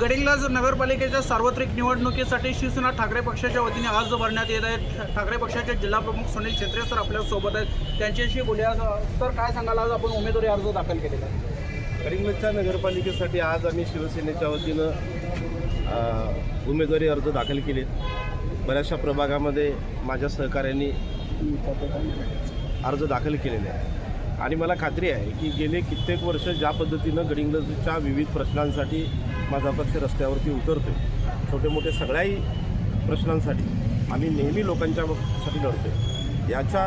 गडिंग्लज नगरपालिकेच्या सार्वत्रिक निवडणुकीसाठी शिवसेना ठाकरे पक्षाच्या वतीने अर्ज भरण्यात येत आहे. ठाकरे पक्षाचे जिल्हाप्रमुख सुनील छेत्रे सर आपल्यासोबत आहेत. त्यांच्याशी बोलूया. सर काय सांगाल? आज आपण उमेदवारी अर्ज दाखल केलेला आहे. नगरपालिकेसाठी आज आम्ही शिवसेनेच्या वतीनं उमेदवारी अर्ज दाखल केलेत. बऱ्याचशा प्रभागामध्ये माझ्या सहकाऱ्यांनी अर्ज दाखल केलेले आहे आणि मला खात्री आहे की गेले कित्येक वर्ष ज्या पद्धतीनं गडिंग्लजच्या विविध प्रश्नांसाठी माझा पक्ष रस्त्यावरती उतरतो छोटे मोठे सगळ्याही प्रश्नांसाठी आम्ही नेहमी लोकांच्या साठी लढतो याच्या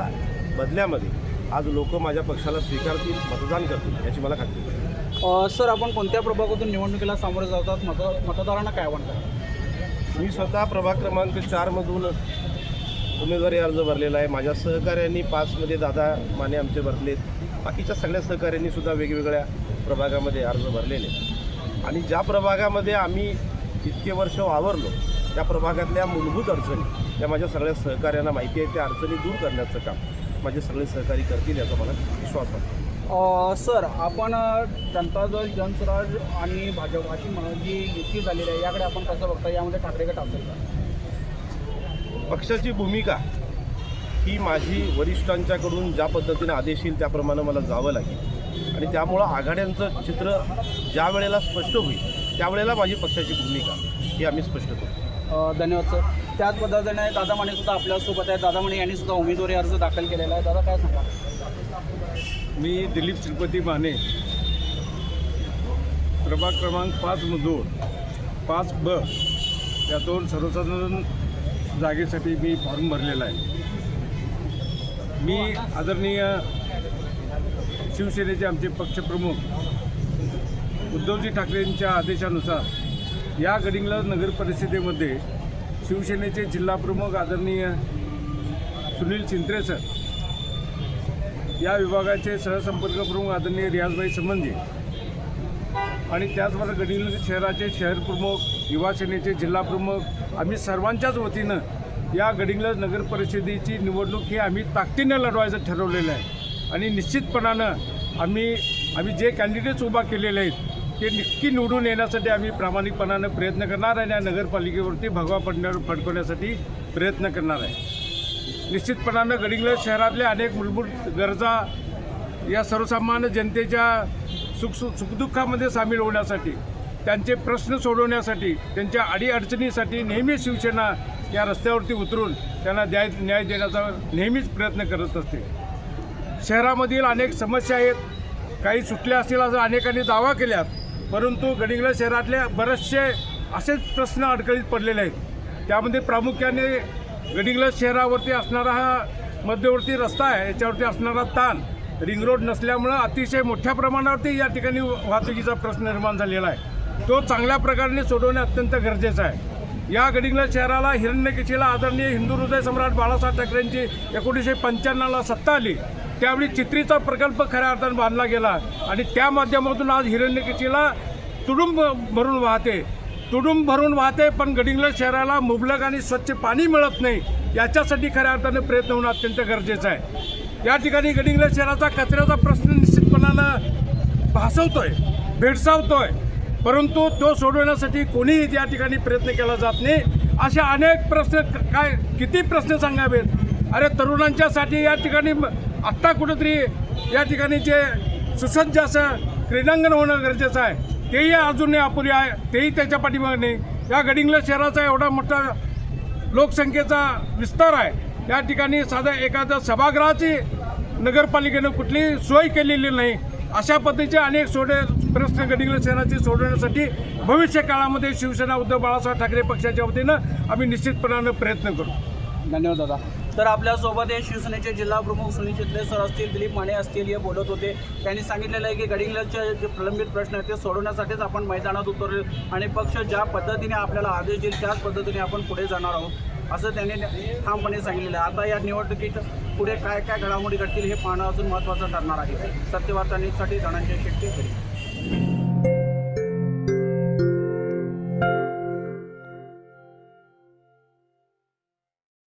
बदल्यामध्ये आज लोक माझ्या पक्षाला स्वीकारतील मतदान करतील याची मला खात्री आहे. सर आपण कोणत्या प्रभागातून निवडणुकीला सामोरे जातात मत मतदारांना काय वाटतं? मी स्वतः प्रभाग क्रमांक चारमधून उमेदवारी अर्ज भरलेला आहे. माझ्या सहकाऱ्यांनी पाचमध्ये दादा माने आमचे भरलेत. बाकीच्या सगळ्या सहकाऱ्यांनी सुद्धा वेगवेगळ्या प्रभागामध्ये अर्ज भरलेले आहेत. आणि ज्या प्रभागामध्ये आम्ही इतके वर्ष वावरलो त्या प्रभागातल्या मूलभूत अडचणी त्या माझ्या सगळ्या सहकाऱ्यांना माहिती आहे त्या अडचणी दूर करण्याचं काम माझे सगळे सहकारी करतील याचा मला विश्वास वाटतो सर आपण जनता दल जनस्वराज आणि भाजप अशी म- जी युती झालेली आहे याकडे आपण कसं बघता? यामध्ये ठाकरे गट असेल का? पक्षाची भूमिका ही माझी वरिष्ठांच्याकडून ज्या पद्धतीने आदेश येईल त्याप्रमाणे मला जावं लागेल. आणि त्यामुळं आघाड्यांचं चित्र ज्या वेळेला स्पष्ट होईल त्यावेळेला माझी पक्षाची भूमिका ही आम्ही स्पष्ट करू धन्यवाद सर. त्याच पद्धतीने दादा माने सुद्धा आपल्यासोबत आहे. दादा माने यांनी सुद्धा उमेदवारी अर्ज दाखल केलेला आहे. दादा काय सांगा मी दिलीप श्रीपती माने प्रभाग क्रमांक पाचमधून पाच ब यातून सर्वसाधारण जागेसाठी मी फॉर्म भरलेला आहे. मी आदरणीय शिवसेनेचे आमचे पक्षप्रमुख उद्धवजी ठाकरेंच्या आदेशानुसार या गडिंगला नगर परिषदेमध्ये शिवसेनेचे जिल्हाप्रमुख आदरणीय सुनील चिंत्रे सर या विभागाचे सहसंपर्क प्रमुख आदरणीय रियाजभाई संबंधी आणि त्याचबरोबर गडिंग शहराचे शहर प्रमुख युवा सेनेचे आम्ही सर्वांच्याच वतीनं या गडिंगलज नगर परिषदेची निवडणूक ही आम्ही ताकदीनं लढवायचं ठरवलेलं आहे. आणि निश्चितपणानं आम्ही आम्ही जे कॅन्डिडेट्स उभा केलेले आहेत ते नक्की निवडून येण्यासाठी आम्ही प्रामाणिकपणानं प्रयत्न करणार आणि या नगरपालिकेवरती भगवा पडण्यावर फडकवण्यासाठी प्रयत्न करणार आहे. निश्चितपणानं गडिंग्लज शहरातल्या अनेक मूलभूत गरजा या सर्वसामान्य जनतेच्या सुख सुखदुःखामध्ये सामील होण्यासाठी त्यांचे प्रश्न सोडवण्यासाठी त्यांच्या अडीअडचणीसाठी नेहमी शिवसेना या रस्त्यावरती उतरून त्यांना न्याय न्याय देण्याचा नेहमीच प्रयत्न करत असते. शहरामधील अनेक समस्या आहेत. काही सुटल्या असतील असं अनेकांनी दावा केल्यात. परंतु गडिंगला शहरातले बरेचसे असेच प्रश्न अडकळीत पडलेले आहेत. त्यामध्ये प्रामुख्याने गडिंगला शहरावरती असणारा हा मध्यवर्ती रस्ता आहे. याच्यावरती असणारा ताण रिंग रोड नसल्यामुळं अतिशय मोठ्या प्रमाणावरती या ठिकाणी वाहतुकीचा प्रश्न निर्माण झालेला आहे. तो चांगल्या प्रकारे सोडवणे अत्यंत गरजेचं आहे. या गडिंगला शहराला हिरण्यकेशीला आदरणीय हिंदू हृदय सम्राट बाळासाहेब ठाकरेंची एकोणीसशे पंच्याण्णवला सत्ता आली. त्यावेळी चित्रीचा प्रकल्प खऱ्या अर्थानं बांधला गेला आणि त्या माध्यमातून आज हिरण्यकेशीला तुडुंब भरून वाहते. तुडुंब भरून वाहते पण गडिंग्लज शहराला मुबलक आणि स्वच्छ पाणी मिळत नाही याच्यासाठी खऱ्या अर्थाने प्रयत्न होणं अत्यंत गरजेचं आहे. या ठिकाणी गडिंग्लज शहराचा कचऱ्याचा प्रश्न निश्चितपणानं भासवतोय भेडसावतोय. परंतु तो सोडवण्यासाठी कोणीही या ठिकाणी प्रयत्न केला जात नाही. असे अनेक प्रश्न काय किती प्रश्न सांगावेत? अरे तरुणांच्यासाठी या ठिकाणी आत्ता कुठंतरी या ठिकाणी जे सुसज्ज असं क्रीडांगण होणं गरजेचं आहे तेही अजूनही अपुरी आहे तेही त्याच्या पाठीमागे नाही. या गडिंगला शहराचा एवढा मोठा लोकसंख्येचा विस्तार आहे. या ठिकाणी साधा एखाद्या सभागृहाची नगरपालिकेनं कुठलीही सोय केलेली नाही. अशा पद्धतीचे अनेक सोडे प्रश्न गडिंगला शहराची सोडवण्यासाठी भविष्य काळामध्ये शिवसेना उद्धव बाळासाहेब ठाकरे पक्षाच्या वतीनं आम्ही निश्चितपणानं प्रयत्न करू. धन्यवाद दादा. तर आपल्यासोबत हे शिवसेनेचे जिल्हा प्रमुख सुनील चित्रे सर असतील दिलीप माने असतील हे बोलत होते. त्यांनी सांगितलेलं आहे की गडिंगलचे जे प्रलंबित प्रश्न आहेत ते सोडवण्यासाठीच आपण मैदानात उतरले आणि पक्ष ज्या पद्धतीने आपल्याला आदेश देईल त्याच पद्धतीने आपण पुढे जाणार आहोत असं त्यांनी ठामपणे सांगितलेलं आहे. आता या निवडणुकीत पुढे काय काय घडामोडी घडतील हे पाहणं अजून महत्त्वाचं ठरणार आहे. सत्यवार्तांसाठी धनंजय शेट्टी